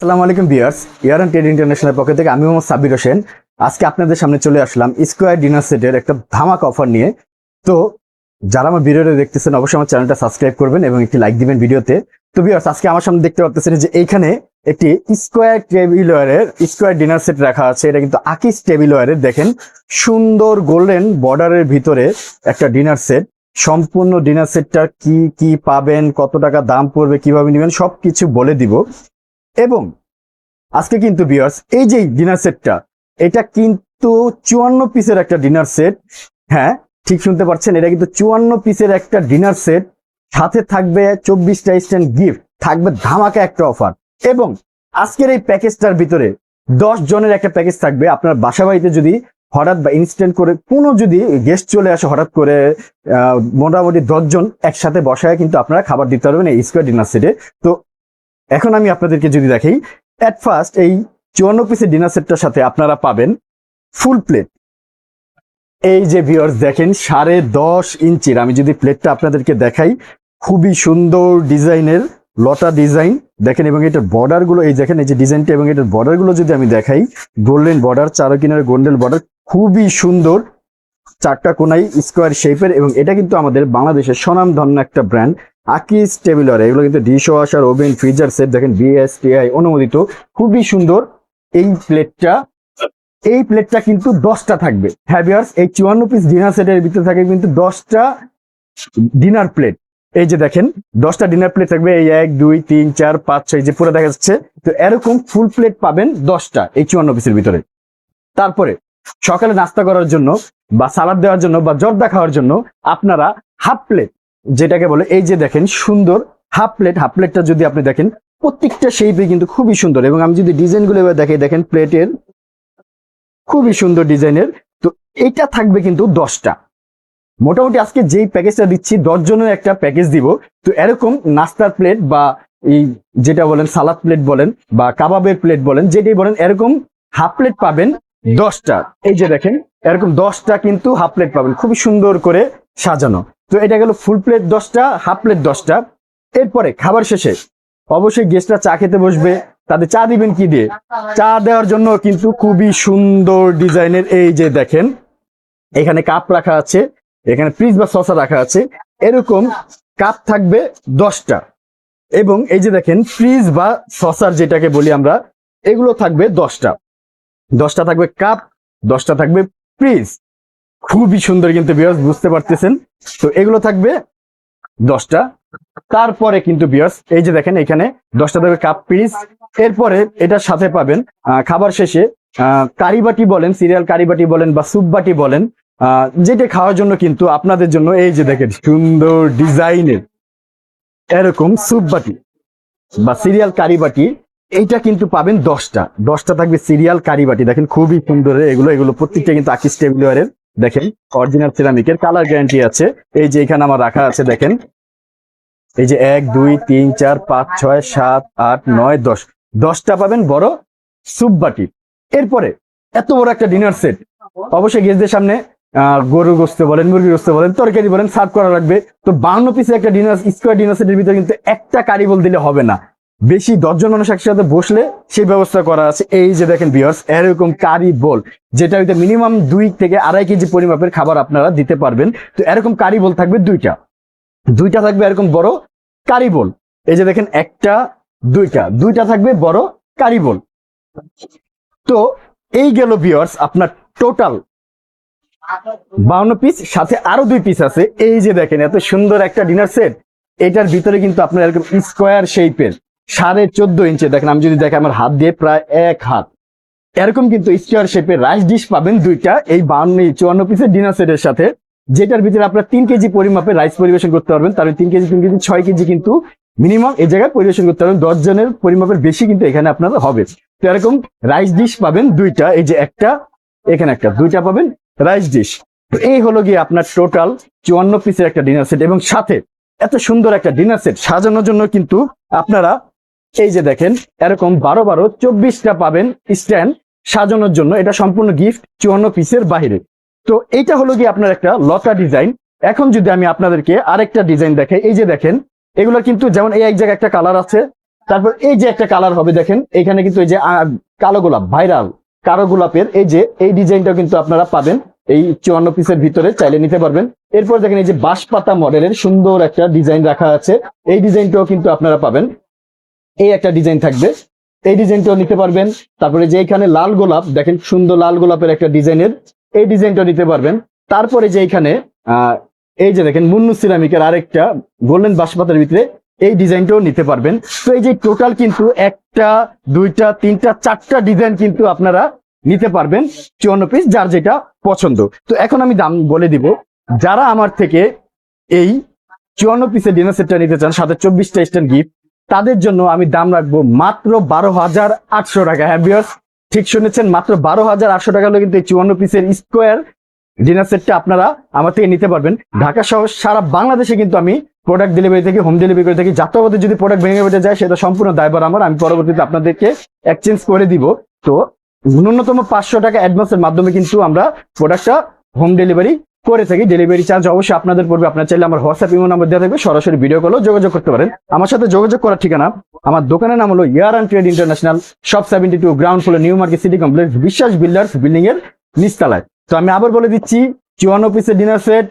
আসসালামু আলাইকুম viewers year and trade international পক্ষ থেকে আমি মোহাম্মদ সাবির হোসেন। আজকে আপনাদের সামনে চলে আসলাম স্কোয়ার ডিনার সেটের একটা ধামাক অফার নিয়ে। তো যারা আমার ভিডিওটা দেখতেছেন, অবশ্যই আমার চ্যানেলটা সাবস্ক্রাইব করবেন এবং একটি লাইক দিবেন ভিডিওতে। তো বিয়ার্স আজকে আমার সামনে দেখতে পাচ্ছেন যে এইখানে একটি স্কোয়ার টেবিলওয়ারের স্কোয়ার ডিনার সেট রাখা আছে। এটা কিন্তু আকিস টেবিলওয়ারের দেখেন, সুন্দর গোল্ডেন বর্ডারের ভিতরে একটা ডিনার সেট। সম্পূর্ণ ডিনার সেটটা কি কি পাবেন, কত টাকা দাম পড়বে, কীভাবে নেবেন, সবকিছু বলে দিব। এবং আজকে কিন্তু বিয়ার্স এই যে ডিনার সেটটা এটা কিন্তু চুয়ান্ন পিসের একটা ডিনার সেট হ্যাঁ ঠিক শুনতে পারছেন এটা কিন্তু চুয়ান্ন পিসের একটা ডিনার সেট সাথে থাকবে চব্বিশটা স্ট্যান্ড গিফট থাকবে ধামাকা একটা অফার এবং আজকের এই প্যাকেজটার ভিতরে দশ জনের একটা প্যাকেজ থাকবে, আপনার বাসা বাড়িতে যদি হঠাৎ বা ইনস্ট্যান্ট করে কোনো যদি গেস্ট চলে আসে, হঠাৎ করে মোটামুটি দশজন একসাথে বসায় কিন্তু আপনারা খাবার দিতে পারবেন এই স্কোয়ার ডিনার সেটে তো এখন আমি আপনাদেরকে যদি দেখাই অ্যাট ফার্স্ট এই চুয়ান্ন পিসের ডিনার সেটটার সাথে আপনারা পাবেন ফুল প্লেট এই যে ভিউয়ার্স দেখেন, সাড়ে দশ ইঞ্চির, আমি যদি প্লেটটা আপনাদেরকে দেখাই, খুবই সুন্দর ডিজাইনের লটা ডিজাইন। দেখেন, এবং এটার বর্ডারগুলো, এই দেখেন, এই যে ডিজাইনটা এবং এটার বর্ডারগুলো যদি আমি দেখাই, গোল্ডেন বর্ডার চারো কিনারে গোল্ডেন বর্ডার খুবই সুন্দর চারটা কোনাই স্কোয়ার শেপের এবং এটা কিন্তু আমাদের বাংলাদেশের স্বনামধন্য একটা ব্র্যান্ড আকিস টেবিলর। এগুলো কিন্তু dish washer, oven, freezer set, দেখেন বিএসটিআই অনুমোদিত। খুবই সুন্দর এই প্লেটটা। এই প্লেটটা কিন্তু দশটা থাকবে। হ্যাভিয়ার্স এই চুয়ান্ন পিস ডিনার সেটের ভিতরে থাকে কিন্তু দশটা ডিনার প্লেট এই যে দেখেন, দশটা ডিনার প্লেট থাকবে। এই এক, দুই, তিন, চার, পাঁচ, ছয় যে পুরো দেখা যাচ্ছে। তো এরকম ফুল প্লেট পাবেন দশটা এই চুয়ান্ন পিসের ভিতরে। তারপরে, সকালে নাস্তা করার জন্য বা সালাদ দেওয়ার জন্য বা জর্দা খাওয়ার জন্য আপনারা হাফ প্লেট যেটাকে বলে, এই যে দেখেন, সুন্দর হাফ প্লেট হাফ প্লেটটা যদি আপনি দেখেন, প্রত্যেকটা শেপে কিন্তু খুবই সুন্দর। এবং আমি যদি ডিজাইনগুলো এবার দেখে দেখেন প্লেটের খুবই সুন্দর ডিজাইনের তো এটা থাকবে কিন্তু দশটা। মোটামুটি আজকে যেই প্যাকেজটা দিচ্ছি দশ জনের একটা প্যাকেজ দিব। তো এরকম নাস্তার প্লেট বা এই যেটা বলেন সালাদ প্লেট বলেন বা কাবাবের প্লেট বলেন, যেটাই বলেন, এরকম হাফ প্লেট পাবেন দশটা। এই যে দেখেন, এরকম দশটা কিন্তু হাফ প্লেট পাবেন। খুবই সুন্দর করে সাজানো। তো এটা গেল ফুল প্লেট দশটা হাফ প্লেট দশটা। এরপরে খাবার শেষে অবশ্যই গেস্টরা চা খেতে বসবে। তাদের চা দিবেন কি দিয়ে? চা দেওয়ার জন্য কিন্তু খুবই সুন্দর ডিজাইনের এই যে দেখেন, এখানে কাপ রাখা আছে, এখানে ফ্রিজ বা সসা রাখা আছে। এরকম কাপ থাকবে দশটা। এবং এই যে দেখেন ফ্রিজ বা সসার যেটাকে বলি আমরা, এগুলো থাকবে দশটা। দশটা থাকবে কাপ দশটা থাকবে ফ্রিজ খুবই সুন্দর কিন্তু বিয়ার্স বুঝতে পারতেছেন? তো এগুলো থাকবে দশটা। তারপরে কিন্তু বিয়ার্স এই যে দেখেন এখানে দশটা থাকবে কাপ পিস এরপরে এটার সাথে পাবেন খাবার শেষে কারিবাটি বলেন সিরিয়াল কারিবাটি বলেন বা সুপ বাটি বলেন যেটা খাওয়ার জন্য কিন্তু আপনাদের জন্য এই যে দেখেন সুন্দর ডিজাইনের এরকম সুপ বাটি বা সিরিয়াল কারিবাটি এইটা কিন্তু পাবেন দশটা। দশটা থাকবে সিরিয়াল কারিবাটি দেখেন খুবই সুন্দর এগুলো এগুলো প্রত্যেকটা কিন্তু আকিস টেবিলওয়ারের দেখেন অরিজিনাল সিরামিকের কালার গ্যারান্টি আছে। এই যে এখানে আমার রাখা আছে, দেখেন। এই যে এক, দুই, তিন, চার, পাঁচ, ছয়, সাত, আট, নয়, দশ। দশটা পাবেন বড় সুপ বাটি। এরপরে, এত বড় একটা ডিনার সেট অবশ্যই গেস্টদের সামনে গরু গোস্ত বলেন মুরগি গোস্ত বলেন, তরকারি বলেন সার্ভ করা লাগবে। তো বান্ন পিসের একটা ডিনার স্কোয়ার ডিনার সেটের ভিতরে কিন্তু একটা কারি বল দিলে হবে না। বেশি দশজন মানুষ একসাথে বসলে সেই ব্যবস্থা করা আছে। এই যে দেখেন বিয়ার্স এরকম কারি বোল, যেটা হইতে মিনিমাম দুই থেকে আড়াই কেজি পরিমাপের খাবার আপনারা দিতে পারবেন। তো এরকম কারি বোল থাকবে দুইটা। দুইটা থাকবে এরকম বড় কারি বোল। এই যে দেখেন একটা, দুইটা। দুইটা থাকবে বড় কারি বোল। তো এই গেল বিয়ার্স আপনার টোটাল বাউন্ন পিস সাথে আরও দুই পিস আছে। এই যে দেখেন, এত সুন্দর একটা ডিনার সেট এটার ভিতরে কিন্তু আপনার এরকম স্কোয়ার শেপের সাড়ে চোদ্দ ইঞ্চি। দেখেন, আমি যদি দেখি আমার হাত দিয়ে প্রায় এক হাত। এরকম কিন্তু স্কোয়ার শেপে রাইস ডিশ পাবেন দুইটা, এই বাউন্ন চুয়ান্ন পিসের ডিনার সেটের সাথে, যেটার ভিতরে আপনার তিন কেজি পরিমাপে রাইস পরিবেশন করতে পারবেন। তাহলে তিন কেজি তিন কেজি, ছয় কেজি কিন্তু মিনিমাম এই জায়গায় পরিবেশন করতে পারবেন। দশ জনের পরিমাপের বেশি কিন্তু এখানে আপনার হবে। তো এরকম রাইস ডিশ পাবেন দুইটা, এই যে একটা, এখানে একটা, দুইটা পাবেন রাইস ডিশ তো এই হলো গিয়ে আপনার টোটাল চুয়ান্ন পিসের একটা ডিনার সেট এবং সাথে এত সুন্দর একটা ডিনার সেট সাজানোর জন্য কিন্তু আপনারা এই যে দেখেন, এরকম বারো বারো চব্বিশটা পাবেন স্ট্যান্ড সাজানোর জন্য। এটা সম্পূর্ণ গিফট চুয়ান্ন পিসের বাহিরে। তো এইটা হলো কি আপনার একটা লতা ডিজাইন। এখন যদি আমি আপনাদেরকে আরেকটা ডিজাইন দেখাই, এই যে দেখেন, এগুলো কিন্তু যেমন এই এক জায়গায় একটা কালার আছে, তারপর এই যে একটা কালার হবে দেখেন, এখানে কিন্তু এই যে কালো গোলাপ, ভাইরাল কালো গোলাপের এই যে, এই ডিজাইনটাও কিন্তু আপনারা পাবেন। এই চুয়ান্ন পিসের ভিতরে চাইলে নিতে পারবেন। এরপর দেখেন এই যে বাঁশপাতা মডেলের সুন্দর একটা ডিজাইন রাখা আছে। এই ডিজাইনটাও কিন্তু আপনারা পাবেন। এই একটা ডিজাইন থাকবে। এই ডিজাইনটাও নিতে পারবেন। তারপরে যে এখানে লাল গোলাপ, দেখেন সুন্দর লাল গোলাপের একটা ডিজাইনের, এই ডিজাইনটাও নিতে পারবেন। তারপরে যে এখানে এই যে দেখেন মুন্নু সিরামিকের আরেকটা গোল্ডেন বাঁশপাতার ভিতরে এই ডিজাইনটাও নিতে পারবেন। তো এই যে টোটাল কিন্তু একটা, দুইটা, তিনটা, চারটা ডিজাইন কিন্তু আপনারা নিতে পারবেন, চুয়ান্ন পিস, যার যেটা পছন্দ। তো এখন আমি দাম বলে দিব। যারা আমার থেকে এই চুয়ান্ন পিসের ডিনার সেটটা নিতে চান, সাথে চব্বিশটা স্ট্যান্ড গিফট তাদের জন্য আমি দাম রাখব মাত্র বারো হাজার আটশো টাকা। হ্যাঁ ঠিক শুনেছেন, মাত্র বারো হাজার আটশো টাকা হলে কিন্তু এই চুয়ান্ন পিসের স্কোয়ার ডিনার সেটটা আপনারা আমার থেকে নিতে পারবেন। ঢাকা সহ সারা বাংলাদেশে কিন্তু আমি প্রোডাক্ট ডেলিভারি থেকে হোম ডেলিভারি করে থাকি। যাত্রাপথে যদি প্রোডাক্ট ভেঙে বেঁচে যায়, সেটা সম্পূর্ণ দায়ভার আমার। আমি পরবর্তীতে আপনাদেরকে এক্সচেঞ্জ করে দিব। তো ন্যূনতম পাঁচশো টাকা অ্যাডভান্সের মাধ্যমে কিন্তু আমরা প্রোডাক্টটা হোম ডেলিভারি করে থাকি ডেলিভারি চার্জ অবশ্যই আপনাদের পড়বে। আপনার চাইলে আমার হোয়াটসঅ্যাপ ইমো নাম্বার দেওয়া থাকবে, সরাসরি ভিডিও কলেও যোগাযোগ করতে পারেন। আমার সাথে যোগাযোগ করার ঠিকানা, আমার দোকানের নাম হলো year and trade international shop seventy two ground floor new market city complex Biswas builders building এর নিচতলায়। তো আমি আবার বলে দিচ্ছি, চুয়ান্ন পিসের ডিনার সেট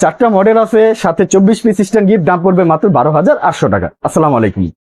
চারটা মডেল আছে, সাথে চব্বিশ পিস স্ট্যান্ড গিফট দাম পড়বে মাত্র বারো হাজার আটশো টাকা। আসসালামু আলাইকুম।